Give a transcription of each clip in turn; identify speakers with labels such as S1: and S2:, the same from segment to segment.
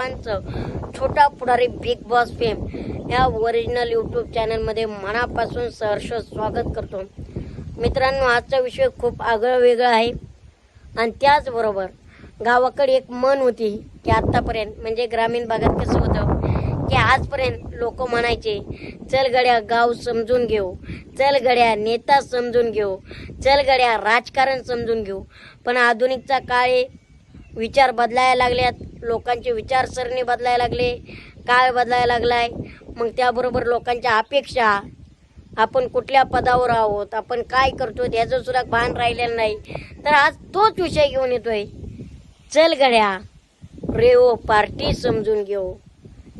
S1: सर्वांचं Chhota Pudhari big boss fame या original YouTube चॅनलमध्ये मनापासून सहर्ष स्वागत करतो. मित्रांनो आजचा विषय खूप आगळं वेगळा आहे. आणि त्याचबरोबर गावाकडे एक मन होती की आत्तापर्यंत म्हणजे ग्रामीण भागात कसं होतं की आजपर्यंत लोक म्हणायचे चल गड्या गाव समजून घेऊ. चल गड्या नेता समजून घेऊ. चल गड्या राजकारण समजून घेऊ. पण आधुनिकचा काळ विचार बदलायला लागल्यात. लोकांची विचारसरणी बदलायला लागले काळ बदलायला लागलाय? मग त्याबरोबर लोकांच्या अपेक्षा आपण कुठल्या पदावर आहोत आपण काय करतो याचं सुद्धा भान राहिलेलं नाही. तर आज तोच विषय घेऊन येतोय. चल गड्या रेओ पार्टी समजून घेऊ.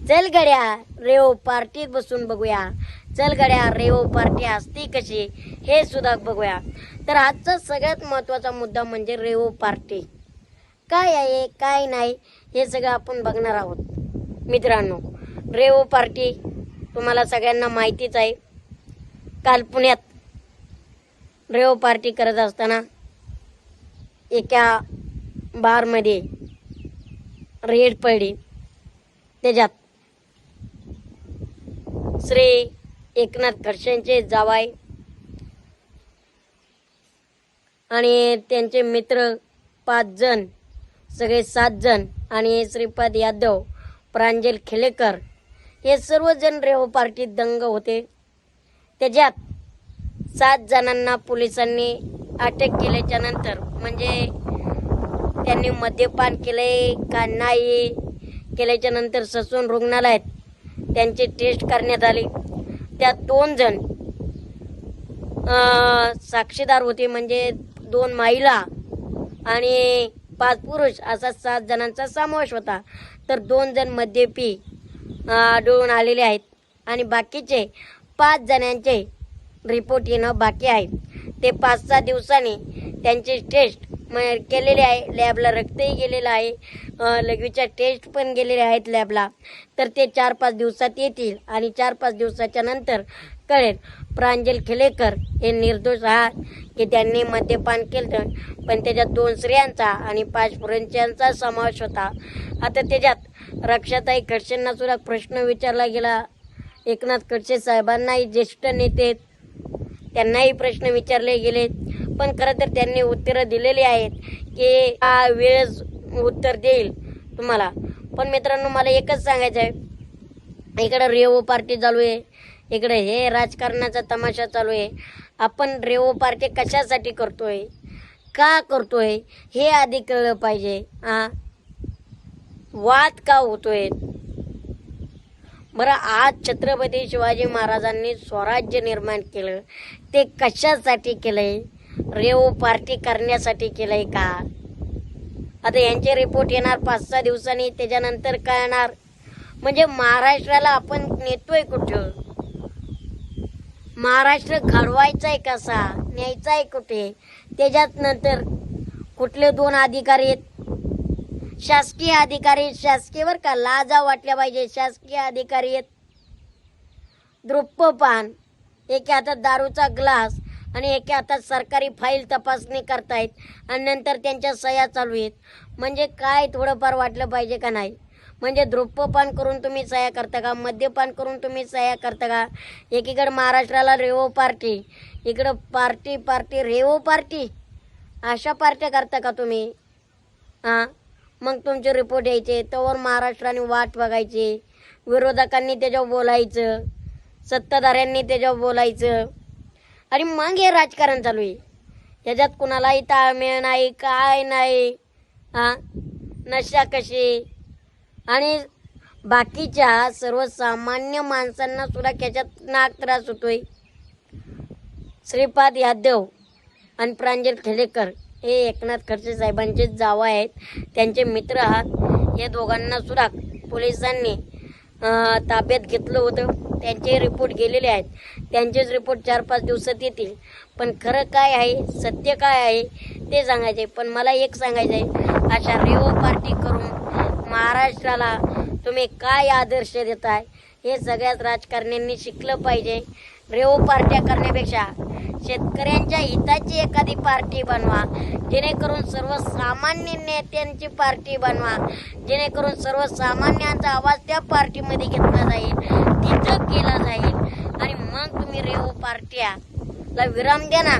S1: चल गड्या रेओ पार्टीत बसून बघूया. चल गड्या रेओ पार्टी असती कशी हे सुद्धा बघूया. तर आजचा सगळ्यात महत्त्वाचा मुद्दा म्हणजे रेओ पार्टी. काय आहे काय नाही हे सगळं आपण बघणार आहोत. मित्रांनो रेवो पार्टी तुम्हाला सगळ्यांना माहितीच आहे. काल पुण्यात रेवो पार्टी करत असताना एका बारमध्ये रेड पडली. त्याच्यात श्री एकनाथ खडसेंचे जावाई आणि त्यांचे मित्र पाच जण सगळे सात जण आणि श्रीपाद यादव प्रांजल खेलेकर हे सर्वजण रेहो पार्टीत दंग होते. त्याच्यात सात जणांना पोलिसांनी अटक केल्याच्यानंतर म्हणजे त्यांनी मद्यपान केले का नाही केल्याच्यानंतर ससून रुग्णालयात त्यांची टेस्ट करण्यात आली. त्यात दोन जण साक्षीदार होते म्हणजे दोन महिला आणि पाच पुरुष असा सात जणांचा समावेश होता. तर दोन जण मद्यपी आढळून आलेले आहेत. आणि बाकीचे पाच जणांचे रिपोर्ट येणं बाकी आहे. ते पाच सहा दिवसांनी त्यांची टेस्ट म- केलेली आहे. लॅबला रक्तही गेलेलं आहे. लघवीच्या टेस्ट पण गेलेल्या आहेत लॅबला तर ते चार पाच दिवसात येतील आणि चार पाच दिवसाच्या नंतर कळेल. प्रांजल खिलेकर हे निर्दोष आहात की त्यांनी मद्यपान केलं पण त्याच्यात दोन स्त्रियांचा आणि पाच पुरुषांचा समावेश होता. आता त्याच्यात रक्षाताई खडसेंना सुद्धा प्रश्न विचारला गेला. एकनाथ खडसे साहेबांनाही ज्येष्ठ नेते त्यांनाही प्रश्न विचारले गेले. पण खरं तर त्यांनी उत्तरं दिलेली आहेत की हा वेळच उत्तर देईल तुम्हाला. पण मित्रांनो मला एकच सांगायचं आहे इकडं रेवो पार्टी चालू आहे. इकडे हे राजकारणाचा तमाशा चालू आहे. आपण रेवो पार्टी कशासाठी करतोय? का करतोय? हे आधी कळलं पाहिजे. हा वाद का होतोय? बरं आज छत्रपती शिवाजी महाराजांनी स्वराज्य निर्माण केलं. ते कशासाठी केलंय? रेवो पार्टी करण्यासाठी केलंय का? आता यांचे रिपोर्ट येणार पाच सहा दिवसांनी त्याच्यानंतर कळणार. म्हणजे महाराष्ट्राला आपण नेतोय कुठं? महाराष्ट्र घडवायचाय कसा? न्यायचाय कुठे? त्याच्यात नंतर कुठले दोन अधिकारी आहेत? शासकीय अधिकारी शासकीयवर का? लाजा वाटल्या पाहिजे. शासकीय अधिकारी आहेत. द्रुप्पपान एका हातात दारूचा ग्लास आणि एका हातात सरकारी फाईल तपासणी करतायत आणि नंतर त्यांच्या सह्या चालू आहेत. म्हणजे काय थोडंफार वाटलं पाहिजे का नाही? म्हणजे ध्रुपपान करून तुम्ही सह्या करता का? मद्यपान करून तुम्ही सह्या करता का? एकीकडे महाराष्ट्राला रेवो पार्टी इकडं पार्टी पार्टी रेवो पार्टी. अशा पार्ट्या करता का तुम्ही? हां मग तुमचे रिपोर्ट यायचे तोवर महाराष्ट्राने वाट बघायची. विरोधकांनी त्याच्यावर बोलायचं सत्ताधाऱ्यांनी त्याच्यावर बोलायचं. आणि मग हे राजकारण चालू आहे. ह्याच्यात कुणालाही ताळमेळ नाही काय नाही. हां नशा कशी? आणि बाकीच्या सर्वसामान्य माणसांना सुद्धा त्याच्यात नाक त्रास होतोय. श्रीपाद यादव आणि प्रांजल खेडेकर हे एकनाथ खडसे साहेबांचे जावा आहेत. त्यांचे मित्र आहात. या दोघांना सुद्धा पोलिसांनी ताब्यात घेतलं होतं. त्यांचे रिपोर्ट गेलेले आहेत. त्यांचेच रिपोर्ट चार पाच दिवसात येतील. पण खरं काय आहे सत्य काय आहे ते सांगायचे पण मला एक सांगायचं आहे अशा रेवो पार्टी करून महाराष्ट्राला तुम्ही काय आदर्श देताय? हे सगळ्याच राजकारण्यांनी शिकलं पाहिजे. रेव पार्ट्या करण्यापेक्षा शेतकऱ्यांच्या हिताची एखादी पार्टी बनवा. जेणेकरून सर्वसामान्य नेत्यांची पार्टी बनवा. जेणेकरून सर्वसामान्यांचा आवाज त्या पार्टीमध्ये घेतला जाईल. तिथं केला जाईल. आणि मग तुम्ही रेव पार्ट्याला विराम द्या ना.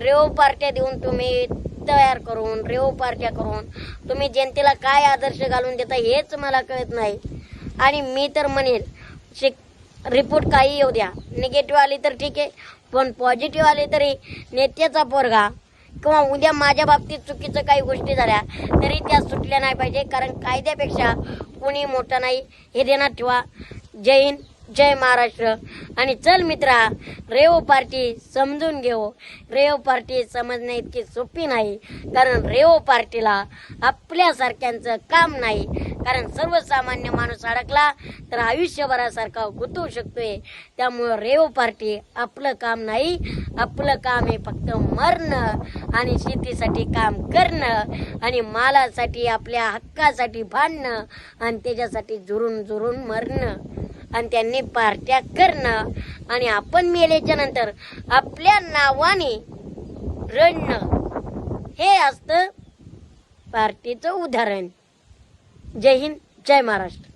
S1: रेव पार्ट्या देऊन तुम्ही तयार करून रेओ पार्ट्या करून तुम्ही जनतेला काय आदर्श घालून देता हेच मला कळत नाही. आणि मी तर म्हणेल शिक रिपोर्ट काही येऊ द्या. निगेटिव्ह आली तर ठीक आहे पण पॉझिटिव्ह आले तरी नेत्याचा पोरगा किंवा उद्या माझ्या बाबतीत चुकीचं काही गोष्टी झाल्या तरी त्या सुटल्या नाही पाहिजे. कारण कायद्यापेक्षा कोणी मोठं नाही. हे ध्यानात ठेवा. जय हिंद. जय महाराष्ट्र. आणि चल मित्रा रेव पार्टी समजून घेऊ. रेव पार्टी समजणे इतकी सोपी नाही कारण रेव पार्टीला आपल्यासारख्यांचं काम नाही. कारण सर्वसामान्य माणूस अडकला तर आयुष्यभरासारखा गुतवू शकतोय. त्यामुळं रेव पार्टी आपलं काम नाही आपलं काम हे फक्त मरणं आणि शेतीसाठी काम करणं आणि मालासाठी आपल्या हक्कासाठी भांडणं आणि त्याच्यासाठी जुरून जुरून मरणं. आणि त्यांनी पार्ट्या करणं आणि आपण मेल्याच्या नंतर आपल्या नावाने रडणं. हे असतं पार्टीचं उदाहरण. जय हिंद जय महाराष्ट्र.